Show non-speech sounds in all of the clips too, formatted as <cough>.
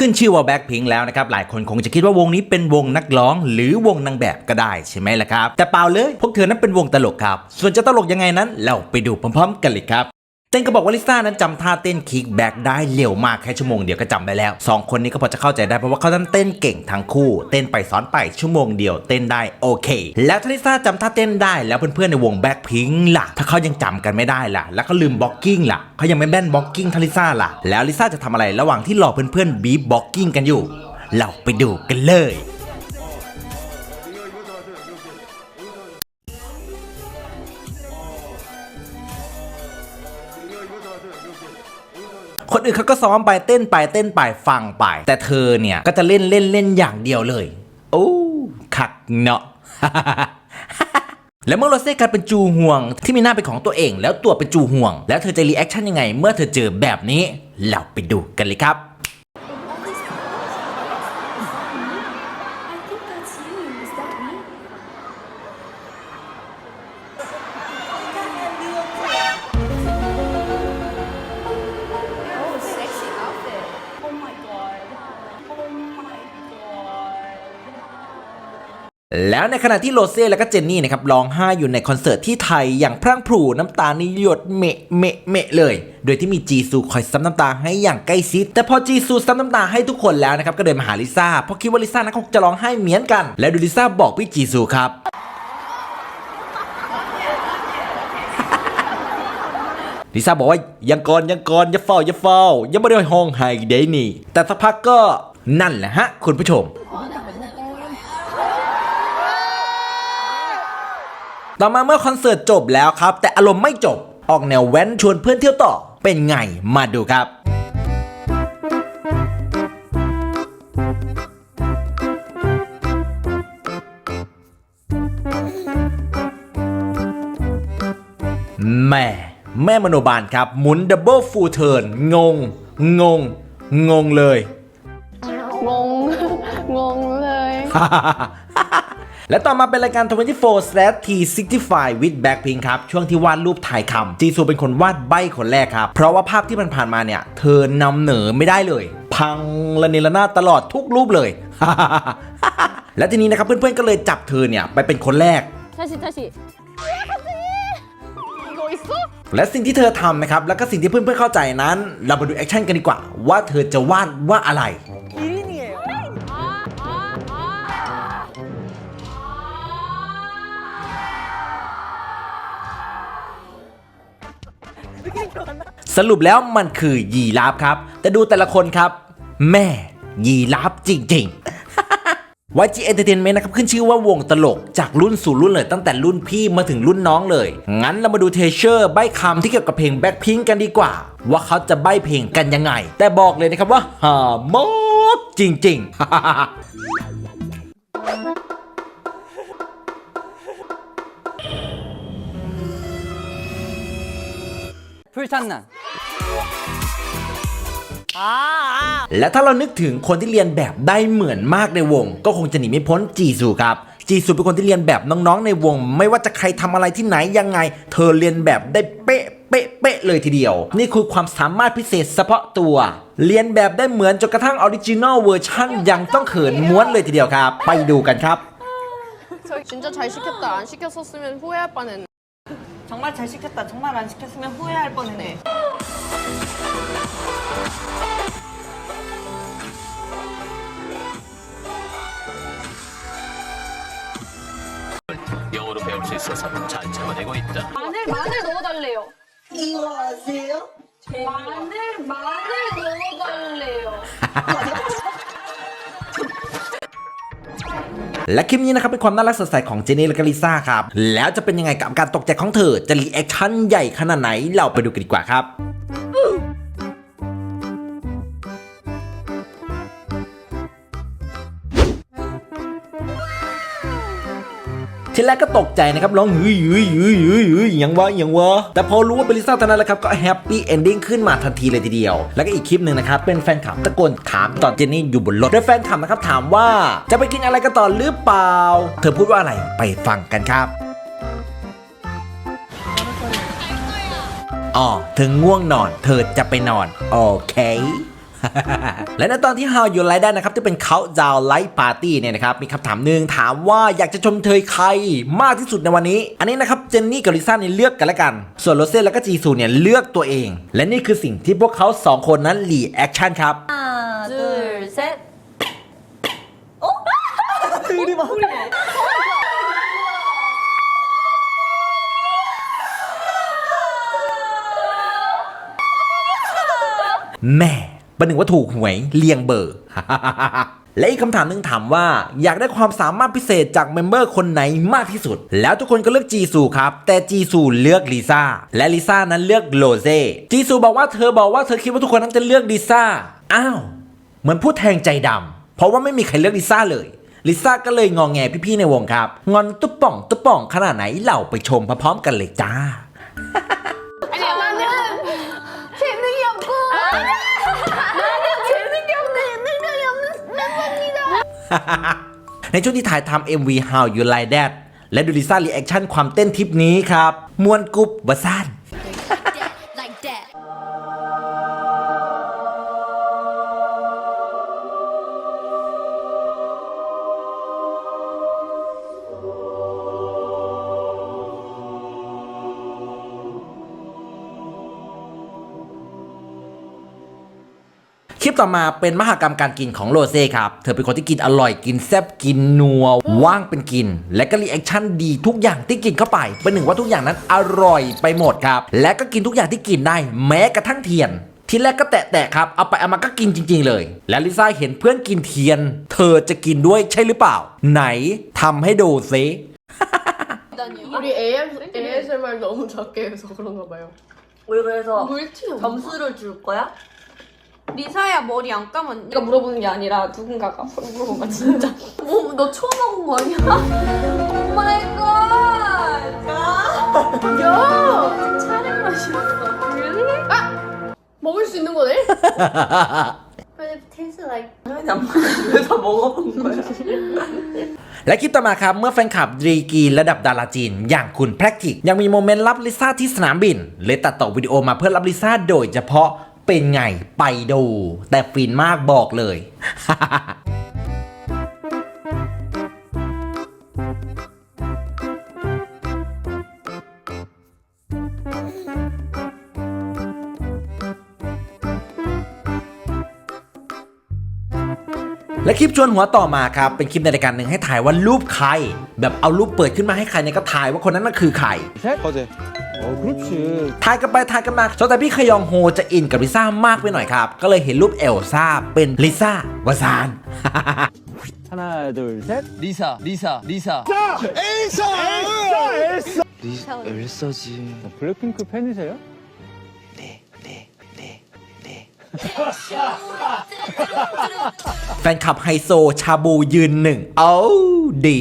ขึ้นชื่อว่าแบ็คพิงแล้วนะครับ หลายคนคงจะคิดว่าวงนี้เป็นวงนักร้อง หรือวงนางแบบก็ได้ใช่ไหมล่ะครับ แต่เปล่าเลย พวกเธอนั้นเป็นวงตลกครับ ส่วนจะตลกยังไงนั้น เราไปดูพร้อมๆ กันเลยครับ เต้นก็บอกว่าลิซ่านั้นจำท่าเต้นคิกแบ็กได้เร็วมากแค่ชั่วโมงเดียวก็จำได้แล้วสองคนนี้ก็พอจะเข้าใจได้เพราะว่าเขานั้นเต้นเก่งทั้งคู่ เต้นไปสอนไปชั่วโมงเดียวเต้นได้โอเค แล้วถ้าลิซ่าจำท่าเต้นได้แล้วเพื่อนๆในวงแบ็คพิงล่ะ ถ้าเขายังจำกันไม่ได้ล่ะ แล้วเขาลืมบล็อกกิ้งล่ะเขายังไม่แม่นบล็อกกิ้งทาลิซ่าล่ะ แล้วลิซ่าจะทำอะไรระหว่างที่รอเพื่อนๆบีบล็อกกิ้งกันอยู่ เราไปดูกันเลย คนอื่นเขาก็ซ้อมไปเต้นไปเต้นไปฟังไป แต่เธอเนี่ยก็จะเล่นเล่นเล่นอย่างเดียวเลย โอ้คักเนาะแล้วเมื่อโรเซ่กลายเป็นจูห่วง ที่มีหน้าเป็นของตัวเอง แล้วตัวเป็นจูห่วง แล้วเธอจะรีแอคชั่นยังไง เมื่อเธอเจอแบบนี้ เราไปดูกันเลยครับ แล้วในขณะที่โรเซ่และก็เจนนี่นะครับร้องไห้อยู่ในคอนเสิร์ตที่ไทยอย่างพรั่งพรูน้ำตานี่หยดเมะเมะเมะเลย โดยที่มีจีซูคอยซับน้ำตาให้อย่างใกล้ชิดแต่พอจีซูซับน้ำตาให้ทุกคนแล้วนะครับก็เดินมาหาลิซ่าเพราะคิดว่าลิซ่านั้นคงจะร้องไห้เหมือนกัน แล้วดูลิซ่าบอกพี่จีซูครับลิซ่าบอกว่ายังก่อนยังก่อนอย่าเฝ้าอย่าเฝ้ายังไม่ได้ห้องไห้เดนี่แต่สักพักก็นั่นแหละฮะคุณผู้ชม ต่อมาเมื่อคอนเสิร์ตจบแล้วครับ แต่อารมณ์ไม่จบออกแนวแว้นชวนเพื่อนเที่ยวต่อเป็นไงมาดูครับแม่แม่มโนบาลครับ หมุนดับเบิลฟูเทิร์นงง งง งงเลย งง งงเลย และต่อมาเป็นรายการ 24 T65 with Blackpink ครับ ช่วงที่วาดรูปถ่ายคำจีซูเป็นคนวาดใบคนแรกครับ เพราะว่าภาพที่มันผ่านมาเนี่ย เธอนำเหนอไม่ได้เลย พังละเนระนาดตลอดทุกรูปเลย และทีนี้นะครับเพื่อนๆก็เลยจับเธอเนี่ย ไปเป็นคนแรกใช่สิใช่และสิ่งที่เธอทำนะครับ แล้วก็สิ่งที่เพื่อนๆเข้าใจนั้น เรามาดูแอคชั่นกันดีกว่า ว่าเธอจะวาดว่าอะไร สรุปแล้วมันคือยีราฟครับ แต่ดูแต่ละคนครับ แม่ยีราฟจริงๆ YG Entertainment นะครับ ขึ้นชื่อว่าวงตลกจากรุ่นสู่รุ่นเลย ตั้งแต่รุ่นพี่มาถึงรุ่นน้องเลย งั้นเรามาดูเทเชอร์ใบคำที่เกี่ยวกับเพลง Blackpink กันดีกว่า ว่าเขาจะใบเพลงกันยังไง แต่บอกเลยนะครับว่าหามากจริงๆ 불탄난 และถ้าเรานึกถึงคนที่เรียนแบบได้เหมือนมากในวง ก็คงจะหนีไม่พ้นจีซูครับ จีซูเป็นคนที่เรียนแบบน้องๆในวง ไม่ว่าจะใครทำอะไรที่ไหนยังไง เธอเรียนแบบได้เป๊ะเป๊ะเป๊ะเลยทีเดียว นี่คือความสามารถพิเศษเฉพาะตัว เรียนแบบได้เหมือนจนกระทั่งออริจินอลเวอร์ชันยังต้องเขินม้วนเลยทีเดียวครับ ไปดูกันครับ 저 진짜 잘 시켰다. 안 시켰었으면 후회할 뻔했네. 정말 잘 시켰다. 정말 안 시켰으면 후회할 뻔했네. 영어로 배울 수 있어서 잘 참아내고 있다. 마늘 마늘 넣어달래요. 이거 아세요? 마늘 마늘 넣어달래요. <laughs> และคลิปนี้นะครับเป็นความน่ารักสดใสของเจนี่และก็ลิซ่าครับแล้วจะเป็นยังไงกับการตกใจของเธอจะรีแอคชั่นใหญ่ขนาดไหนเราไปดูกันดีกว่าครับ ทีแรกก็ตกใจนะครับร้องหืยหืยหืยหืยหืยอย่างวะอย่างวะแต่พอรู้ว่าเป็นลิซ่าเท่านั้นแหละครับก็แฮปปี้เอนดิ้งขึ้นมาทันทีเลยทีเดียว แล้วก็อีกคลิปหนึ่งนะครับเป็นแฟนคลับตะโกนถามตอนเจนนี่อยู่บนรถโดยแฟนคลับนะครับถามว่าจะไปกินอะไรกันต่อหรือเปล่า เธอพูดว่าอะไรไปฟังกันครับอ๋อเธอง่วงนอน เธอจะไปนอน โอเค และในตอนที่ How You Like That นะครับที่เป็น Countdown Light Party เนี่ยนะครับ มีคำถามหนึ่งถามว่าอยากจะชมเชยใครมากที่สุดในวันนี้ อันนี้นะครับ เจนนี่กับลิซ่าเนี่ยเลือกกันละกัน ส่วนโรเซ่แล้วก็จีซูเนี่ยเลือกตัวเอง และนี่คือสิ่งที่พวกเขาสองคนนั้นรีแอคชั่นครับ 하나, 둘, 셋. 어? แม่ ประหนึ่งว่าถูกหวยเลียงเบอร์ และอีกคำถามหนึ่งถามว่า อยากได้ความสามารถพิเศษจากเมมเบอร์คนไหนมากที่สุด แล้วทุกคนก็เลือกจีซูครับ แต่จีซูเลือกลิซ่าและลิซ่านั้นเลือกโรเซจีซูบอกว่าเธอบอกว่าเธอคิดว่าทุกคนนั้นจะเลือกลิซ่าอ้าวเหมือนพูดแทงใจดำเพราะว่าไม่มีใครเลือกลิซ่าเลยลิซ่าก็เลยงองแงพี่ๆในวงครับ งอนตุ๊บป่องตุ๊บป่องขนาดไหนเราไปชมพร้อมๆกันเลยจ้า ในช่วงที่ถ่ายทำ MV How You Like That และดูลิซ่ารีแอคชั่นความเต้นทิปนี้ครับ มวนกุ๊บวะซาน ลิปต่อมาเป็นมหากรรมการกินของโรเซ่ครับ เธอเป็นคนที่กินอร่อยกินแซ่บกินนัว ว่างเป็นกิน และก็รีแอคชั่นดีทุกอย่างที่กินเข้าไป เป็นหนึ่งว่าทุกอย่างนั้นอร่อยไปหมดครับ และก็กินทุกอย่างที่กินได้ แม้กระทั่งเทียน ทีแรกก็แตะๆครับ เอาไปเอามาก็กินจริง ๆ เลย และลิซ่าเห็นเพื่อนกินเทียน เธอจะกินด้วยใช่หรือเปล่า ไหนทำให้ดูซิ 우리 AS, ASMR 너무 작게 해서 그런가 봐요. 왜 그래서 물티 점수를 줄 거야? 리사야 머리 안 감았니? 내가 물어보는 게 아니라 누군가가 물어본 거야 진짜. 뭐, 너 처음 먹은 거 아니야? 오 마이 갓. 야, 차량 맛이었어. Really? 아, 먹을 수 있는 거네? But it tastes like. 당연히 안 먹으면서 먹어본 거야. และคลิปต่อมาครับ เมื่อแฟนคลับดรีกรีนระดับดาราจีน อย่างคุณแพ c ติกยังมีโมเมนต์รับลิซ่าที่สนามบิน เลยตัดต่อวิดีโอมาเพื่อรับลิซ่าโดยเฉพาะ เป็นไงไปดู แต่ฟินมากบอกเลย และคลิปชวนหัวต่อมาครับ เป็นคลิปในรายการหนึ่งให้ถ่ายว่ารูปใคร แบบเอารูปเปิดขึ้นมาให้ใครเนี่ยก็ถ่ายว่าคนนั้นน่ะคือใคร허 재. 어, 그렇지. ถ่ายกันไปถ่ายกันมาสงสัยพี่ขยองโฮจะอินกับลิซ่ามากไปหน่อยครับ ก็เลยเห็นรูปเอลซ่าเป็นลิซ่าวาซาน 하나, 둘, 셋. 리사, 리사, 리사. 리, 엘사지. 블랙핑크 팬이세요? แฟนคลับไฮโซชาบูยืนหนึ่งเอ้าดี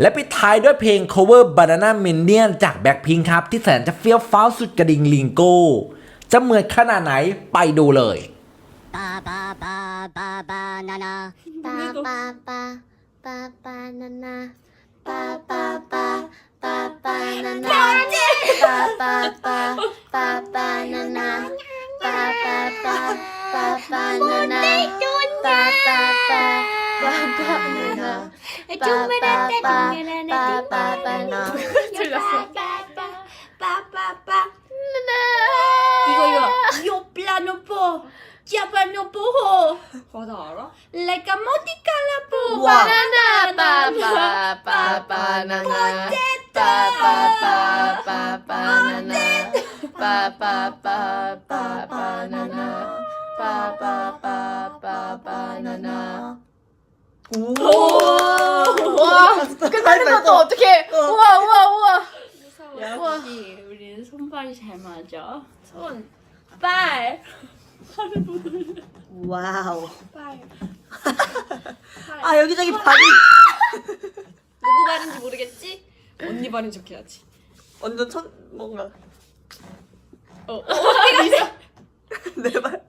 และปิดท้ายด้วยเพลง cover Banana Minion จาก Blackpink ครับ ที่แสนจะเฟี้ยวฟ้าวสุดกระดิ่งลิงโก้ จะเหมือนขนาดไหนไปดูเลย ba ba ba ba banana ba ba ba ba banana ba ba ba ba banana ba ba 바나나 쭈바라따 바나나 바나나 틀렸어 빠빠빠 이거 이거 요플라노포 야바노포호 과자 알아? 레가 모디칼라포 바나나 빠빠빠 바나나 빠빠빠 바나나 빠빠빠 바나나 빠빠빠 바나나 banana 와. 끝나는 것도 어떡해. 우와 우와 우와. 역시 우리는 손발이 잘 맞아. 손 발. 와우. 발. <laughs> 아, 여기저기 발이 누구 발인지 모르겠지? 언니 발인 척 해야지. 완전 천, 뭔가. 어. <laughs> 내 발. 아!